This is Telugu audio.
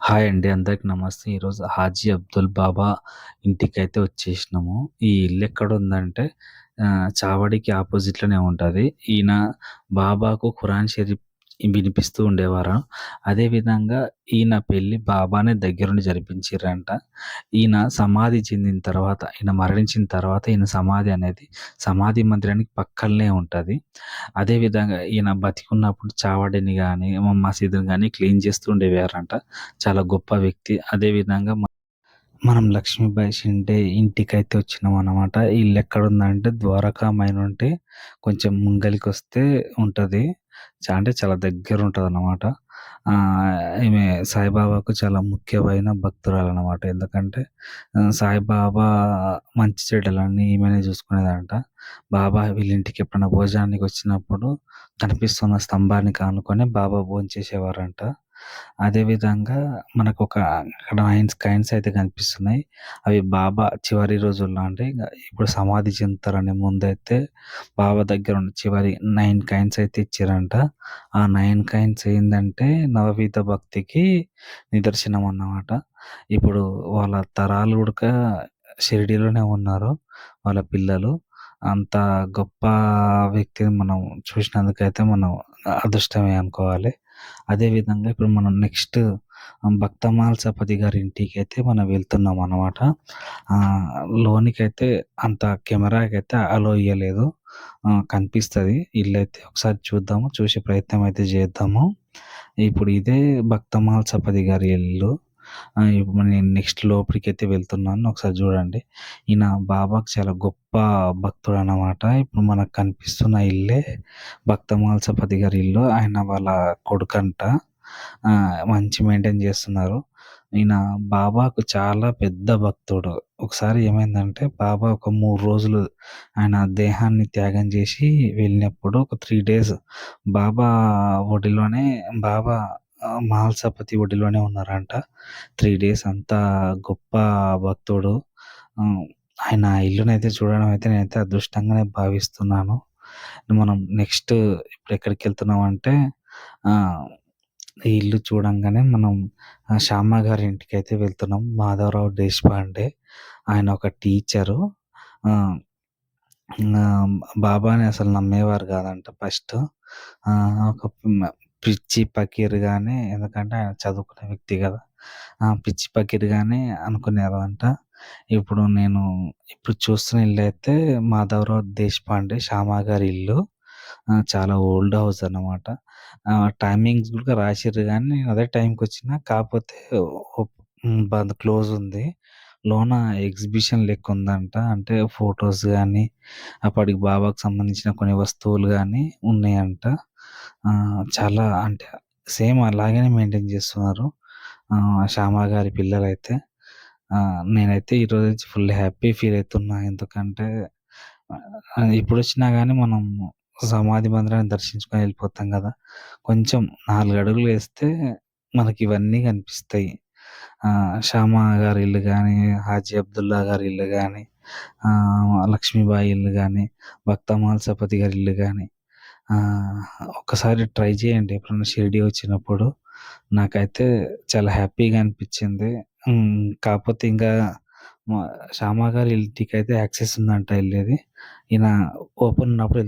హాయ్ అండి. అందరికి నమస్తే. ఈరోజు హాజీ అబ్దుల్ బాబా ఇంటికైతే వచ్చేసినాము. ఈ ఇల్లు ఎక్కడ ఉందంటే చావడికి ఆపోజిట్లోనే ఉంటుంది ఈయన బాబాకు ఖురాన్ షరీఫ్ వినిపిస్తూ ఉండేవారు. అదే విధంగా ఈయన పెళ్ళి బాబానే దగ్గరుండి జరిపించిర్రంట. ఈయన సమాధి చెందిన తర్వాత, ఈయన మరణించిన తర్వాత ఈయన సమాధి అనేది సమాధి మందిరానికి పక్కనే ఉంటుంది అదే విధంగా ఈయన బతికున్నప్పుడు చావడిని కానీ మసీదుని కానీ క్లీన్ చేస్తూ ఉండేవారంట. చాలా గొప్ప వ్యక్తి. అదే విధంగా మనం లక్ష్మీబాయి షిండే ఇంటికైతే వచ్చినాం అనమాట ఇల్లు ఎక్కడుందంటే ఉందంటే ద్వారకామైన ఉంటే కొంచెం ముంగలికొస్తే ఉంటుంది చా అంటే చాలా దగ్గర ఉంటుంది ఆహ్, ఈమె సాయిబాబాకు చాలా ముఖ్యమైన భక్తురాలు అనమాట ఎందుకంటే సాయిబాబా మంచి చెడ్డలన్నీ ఈమెనే చూసుకునేదంట. బాబా వీళ్ళింటికి ఎప్పుడైనా భోజనానికి వచ్చినప్పుడు కనిపిస్తున్న స్తంభానికి ఆనుకొని బాబా భోంచేసేవారంట. అదేవిధంగా మనకు మనకొక అక్కడ నైన్స్ కాయిన్స్ అయితే కనిపిస్తున్నాయి. అవి బాబా చివరి రోజుల్లో అంటే ఇప్పుడు సమాధి చెందుతారనే ముందైతే బాబా దగ్గర ఉన్న చివరి నైన్ కాయిన్స్ అయితే ఇచ్చారంట ఆ నైన్ కాయిన్స్ ఏంటంటే నవవీత భక్తికి నిదర్శనం అన్నమాట. ఇప్పుడు వాళ్ళ తరాలు కూడా షిరిడీలోనే ఉన్నారు. వాళ్ళ పిల్లలు. అంత గొప్ప వ్యక్తిని మనం చూసినందుకైతే మనం అదృష్టమే అనుకోవాలి. అదే విధంగా ఇప్పుడు మనం నెక్స్ట్ భక్తమాల్ సపతి గారి ఇంటికి అయితే మనం వెళ్తున్నాం అనమాట లోనికైతే అంత కెమెరాకి అయితే అలో ఇయ్యలేదు. కనిపిస్తుంది ఇల్లు అయితే ఒకసారి చూద్దాము. చూసే ప్రయత్నం అయితే చేద్దాము. ఇప్పుడు ఇదే భక్తమాల్ సపతి గారి ఇల్లు. ఇప్పుడు నేను నెక్స్ట్ లోపలికైతే వెళ్తున్నాను. ఒకసారి చూడండి. ఈయన బాబాకు చాలా గొప్ప భక్తుడు అనమాట ఇప్పుడు మనకు కనిపిస్తున్న ఇల్లే భక్తమాల్సపతి గారి ఇల్లు. ఆయన వాళ్ళ కొడుకంట. మంచి మెయింటైన్ చేస్తున్నారు. ఈయన బాబాకు చాలా పెద్ద భక్తుడు. ఒకసారి ఏమైందంటే బాబా ఒక మూడు రోజులు ఆయన దేహాన్ని త్యాగం చేసి వెళ్ళినప్పుడు ఒక త్రీ డేస్ బాబా ఒడిలోనే బాబా మహల్సపతి ఒడిలోనే ఉన్నారంట. త్రీ డేస్ అంత గొప్ప భక్తుడు. ఆయన ఆయన ఇల్లునైతే చూడడం అయితే నేనైతే అదృష్టంగానే భావిస్తున్నాను. మనం నెక్స్ట్ ఇప్పుడు ఎక్కడికి వెళ్తున్నాం అంటే ఈ ఇల్లు చూడంగానే మనం శ్యామ గారి ఇంటికైతే వెళ్తున్నాం. మాధవరావు దేశపాండే. ఆయన ఒక టీచరు. బాబాని అసలు నమ్మేవారు కాదంట ఫస్ట్. ఒక పిచ్చి ఫకీర్‌గానే ఎందుకంటే ఆయన చదువుకున్న వ్యక్తి కదా! ఆ! పిచ్చి అనుకునేది అనుకునేవారంట. ఇప్పుడు నేను ఇప్పుడు చూస్తున్న ఇల్లయితే మాధవరావు దేశపాండే శ్యామ గారి ఇల్లు. చాలా ఓల్డ్ హౌస్ అన్నమాట. టైమింగ్స్ కూడా రాసిర్రు కానీ నేను అదే టైంకి వచ్చిన కాకపోతే బంద్ క్లోజ్ ఉంది. లోన ఎగ్జిబిషన్ లెక్క ఉందంట అంటే ఫోటోస్ కానీ అప్పటికి బాబాకు సంబంధించిన కొన్ని వస్తువులు కానీ ఉన్నాయంట. చాలా అంటే సేమ్ అలాగనే మెయింటైన్ చేస్తున్నారు. ఆహ్, శ్యామ గారి పిల్లలైతే. నేనైతే ఈరోజు ఫుల్ హ్యాపీ ఫీల్ అవుతున్నా ఎందుకంటే ఇప్పుడు వచ్చినా కానీ మనం సమాధి మందిరాన్ని దర్శించుకొని వెళ్ళిపోతాం కదా కొంచెం నాలుగు అడుగులు వేస్తే మనకి ఇవన్నీ కనిపిస్తాయి. శ్యామ గారి ఇల్లు కానీ హాజీ అబ్దుల్లా గారి ఇల్లు కానీ లక్ష్మీబాయి ఇల్లు కానీ భక్తమాల్ సపతి గారి ఇల్లు కానీ ఒకసారి ట్రై చేయండి ఎప్పుడైనా షిరిడీ వచ్చినప్పుడు. నాకైతే చాలా హ్యాపీగా అనిపించింది కాకపోతే ఇంకా మ శ్యామ గారి అయితే యాక్సెస్ ఉందంట వెళ్ళేది ఈయన ఓపెన్ ఉన్నప్పుడు